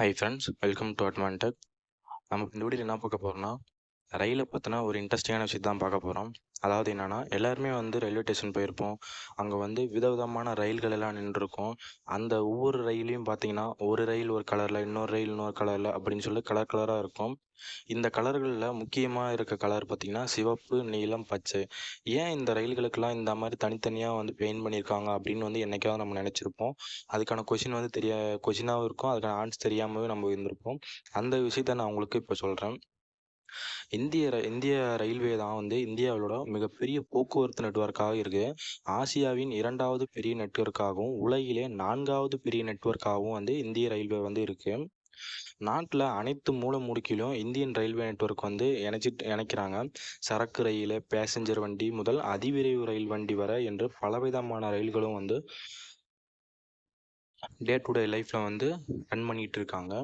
Hi friends welcome to Advantech நம்ம இந்த video என்ன பார்க்க போகிறோம்னா ரயிலை பார்த்தினா ஒரு இன்ட்ரெஸ்டிங்கான விஷயத்தை தான் பார்க்க போகிறோம் அதாவது என்னென்னா எல்லாருமே வந்து ரயில்வே ஸ்டேஷன் போயிருப்போம். அங்கே வந்து விதவிதமான ரயில்கள் எல்லாம் நின்றுருக்கும். அந்த ஒவ்வொரு ரயிலையும் பார்த்தீங்கன்னா ஒரு ரயில் ஒரு கலரில் இன்னொரு ரயில் இன்னொரு கலரில் அப்படின்னு சொல்லி கலர் கலராக இருக்கும். இந்த கலர்களில் முக்கியமாக இருக்க கலர் பார்த்திங்கன்னா சிவப்பு நீலம் பச்சை. ஏன் இந்த ரயில்களுக்கெல்லாம் இந்த மாதிரி தனித்தனியாக வந்து பெயிண்ட் பண்ணியிருக்காங்க அப்படின்னு வந்து என்றைக்காவது நம்ம நினச்சிருப்போம். அதுக்கான கொஷின் வந்து தெரிய கொஷினாகவும் இருக்கும். அதுக்கான ஆன்சர் தெரியாமவே நம்ம இருந்திருப்போம். அந்த விஷயத்த நான் உங்களுக்கு இப்போ சொல்கிறேன் இந்திய ர இந்திய ரயில்வே தான் வந்து இந்தியாவிலோட மிகப்பெரிய போக்குவரத்து நெட்வொர்க்காக இருக்குது ஆசியாவின் இரண்டாவது பெரிய நெட்வொர்க்காகவும் உலகிலே நான்காவது பெரிய நெட்வொர்க்காகவும் வந்து இந்திய ரயில்வே வந்து இருக்குது நாட்டில் அனைத்து மூல முடுக்கிலும் இந்தியன் ரயில்வே நெட்வொர்க் வந்து இணைச்சிட்டு இணைக்கிறாங்க. சரக்கு ரயில் பேசஞ்சர் வண்டி முதல் அதிவிரைவு ரயில் வண்டி வரை என்று பலவிதமான ரயில்களும் வந்து டே டு டே லைஃப்பில் வந்து ரன் பண்ணிகிட்டு இருக்காங்க.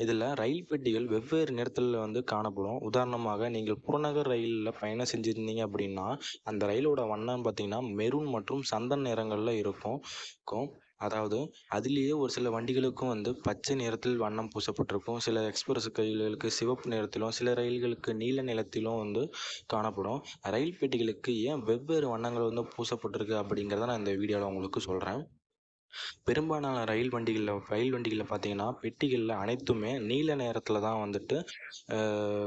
இதில் ரயில் பெட்டிகள் வெவ்வேறு நிறத்தில் வந்து காணப்படும். உதாரணமாக நீங்கள் புறநகர் ரயிலில் பயணம் செஞ்சுருந்தீங்க அப்படின்னா அந்த ரயிலோட வண்ணம் பார்த்தீங்கன்னா மெரூன் மற்றும் சந்தன நிறங்களில் இருக்கும். இருக்கும் அதாவது அதுலேயே ஒரு சில வண்டிகளுக்கும் வந்து பச்சை நிறத்தில் வண்ணம் பூசப்பட்டிருக்கும். சில எக்ஸ்பிரஸ் ரயில்களுக்கு சிவப்பு நிறத்திலும் சில ரயில்களுக்கு நீல நிறத்திலும் வந்து காணப்படும். ரயில் பெட்டிகளுக்கு ஏன் வெவ்வேறு வண்ணங்கள் வந்து பூசப்பட்டிருக்கு அப்படிங்கிறத நான் இந்த வீடியோவில் உங்களுக்கு சொல்கிறேன் பெரும்பாலான ரயில் வண்டிகளில் ரயில் வண்டிகளில் பார்த்தீங்கன்னா பெட்டிகளில் அனைத்துமே நீல நேரத்தில் தான் வந்துட்டு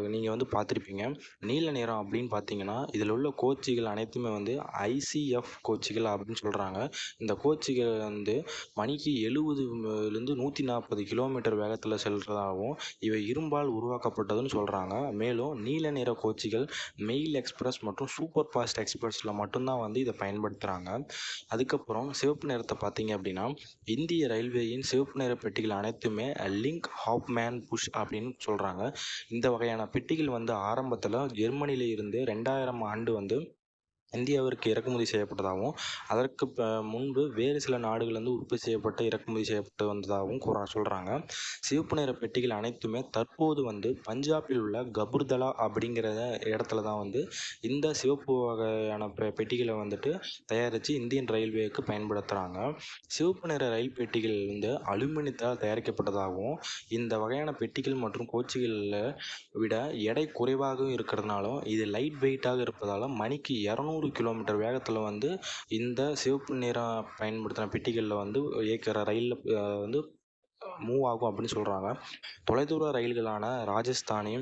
நீங்கள் வந்து பார்த்துருப்பீங்க நீல நிறம் அப்படின்னு பார்த்தீங்கன்னா இதில் உள்ள கோச்சிகள் அனைத்துமே வந்து ஐசிஎஃப் கோச்சிகள் அப்படின்னு சொல்கிறாங்க இந்த கோச்சிகள் வந்து மணிக்கு எழுபதுலேருந்து நூற்றி நாற்பது கிலோமீட்டர் வேகத்தில் செல்கிறதாகவும் இவை இரும்பால் உருவாக்கப்பட்டதுன்னு சொல்கிறாங்க மேலும் நீல நிற கோச்சிகள் மெயில் எக்ஸ்பிரஸ் மற்றும் சூப்பர் ஃபாஸ்ட் எக்ஸ்பிரஸில் மட்டும்தான் வந்து இதை பயன்படுத்துகிறாங்க அதுக்கப்புறம் சிவப்பு நிறத்தை பார்த்தீங்க அப்படின்னா அப்படின்னா இந்திய ரயில்வேயின் சிவப்பு நிற பெட்டிகள் அனைத்துமே லிங்க் ஹாப்மேன் புஷ் அப்படின்னு சொல்கிறாங்க இந்த வகையான பெட்டிகள் வந்து ஆரம்பத்தில் ஜெர்மனியில் இருந்து ரெண்டாயிரம் ஆண்டு வந்து இந்தியாவிற்கு இறக்குமதி செய்யப்பட்டதாகவும் அதற்கு முன்பு வேறு சில நாடுகள்லேருந்து உற்பத்தி செய்யப்பட்டு இறக்குமதி செய்யப்பட்டு வந்ததாகவும் கூற சொல்கிறாங்க சிவப்பு நிற பெட்டிகள் அனைத்துமே தற்போது வந்து பஞ்சாபில் உள்ள கபுர்தலா அப்படிங்கிற இடத்துல தான் வந்து இந்த சிவப்பு வகையான பெட்டிகளை வந்துட்டு தயாரித்து இந்தியன் ரயில்வேக்கு பயன்படுத்துகிறாங்க சிவப்பு நிற ரயில் பெட்டிகள் வந்து அலுமினியத்தால் தயாரிக்கப்பட்டதாகவும் இந்த வகையான பெட்டிகள் மற்றும் கோச்சிகளில் விட எடை குறைவாகவும் இருக்கிறதுனாலும் இது லைட் வெயிட்டாக இருப்பதால் மணிக்கு இரநூறு நூறு கிலோமீட்டர் வேகத்தில் வந்து இந்த சிவப்பு நிறம் பயன்படுத்தின பெட்டிகளில் வந்து இயக்கிற ரயிலில் வந்து மூவ் ஆகும் அப்படின்னு சொல்கிறாங்க தொலைதூர ரயில்களான ராஜஸ்தானி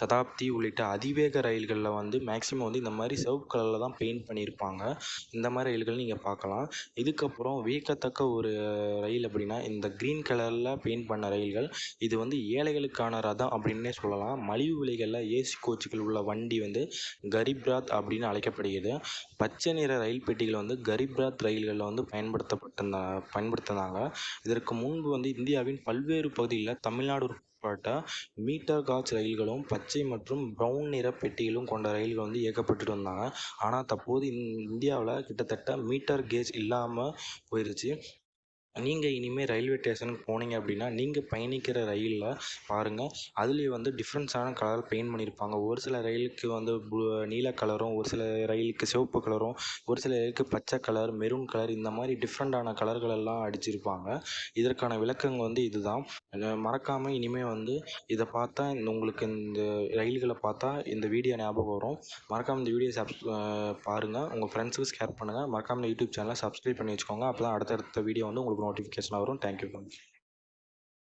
சதாப்தி உள்ளிட்ட அதிவேக ரயில்களில் வந்து மேக்ஸிமம் வந்து இந்த மாதிரி சிவப்பு கலரில் தான் பெயிண்ட் பண்ணியிருப்பாங்க. இந்த மாதிரி ரயில்கள் நீங்கள் பார்க்கலாம். இதுக்கப்புறம் வியக்கத்தக்க ஒரு ரயில் அப்படின்னா இந்த க்ரீன் கலரில் பெயிண்ட் பண்ண ரயில்கள். இது வந்து ஏழைகளுக்கான ரதம் அப்படின்னே சொல்லலாம். மலிவு விலைகளில் ஏசி கோச்சுகள் உள்ள வண்டி வந்து கரிப்ராத் அப்படின்னு அழைக்கப்படுகிறது. பச்சை நிற ரயில் பெட்டிகள் வந்து கரிப்ராத் ரயில்களில் வந்து பயன்படுத்தப்பட்டிருந்தா பயன்படுத்தினாங்க. இதற்கு முன்பு வந்து இந்தியாவின் பல்வேறு பகுதிகளில் தமிழ்நாடு உட்பட்ட மீட்டர் காஜ் ரயில்களும் பச்சை மற்றும் ப்ரௌன் நிற பெட்டிகளும் கொண்ட ரயில்கள் வந்து இயக்கப்பட்டுட்டு வந்தாங்க. ஆனால் தற்போது இந்தியாவில் கிட்டத்தட்ட மீட்டர் கேஜ் இல்லாமல் போயிடுச்சு நீங்கள் இனிமேல் ரயில்வே ஸ்டேஷனுக்கு போனீங்க அப்படின்னா நீங்கள் பயணிக்கிற ரயிலில் பாருங்கள் அதுலேயே வந்து டிஃப்ரெண்ட்ஸான கலர் பெயிண்ட் பண்ணியிருப்பாங்க ஒரு சில ரயிலுக்கு வந்து நீல கலரும் ஒரு சில ரயிலுக்கு சிவப்பு கலரும் ஒரு சில ரயிலுக்கு பச்சை கலர் மெரூன் கலர் இந்த மாதிரி டிஃப்ரெண்ட்டான கலர்கள் எல்லாம் அடிச்சிருப்பாங்க. இதற்கான விளக்கங்கள் வந்து இதுதான். மறக்காமல் இனிமேல் வந்து இதை பார்த்தா இந்த உங்களுக்கு இந்த ரயில்களை பார்த்தா இந்த வீடியோ ஞாபகம் வரும். மறக்காமல் இந்த வீடியோ சப்ஸ் பாருங்கள் உங்கள் ஃப்ரெண்ட்ஸுக்கு ஷேர் பண்ணுங்கள் மறக்காமல் யூடியூப் சேனலை சப்ஸ்கிரைப் பண்ணி வச்சுக்கோங்க. அப்போ தான் அடுத்தடுத்த வீடியோ வந்து உங்களுக்கு நோட்டிஃபிகேஷன் வரும் தேங்க்யூ ஃப்ரெண்ட்ஸ்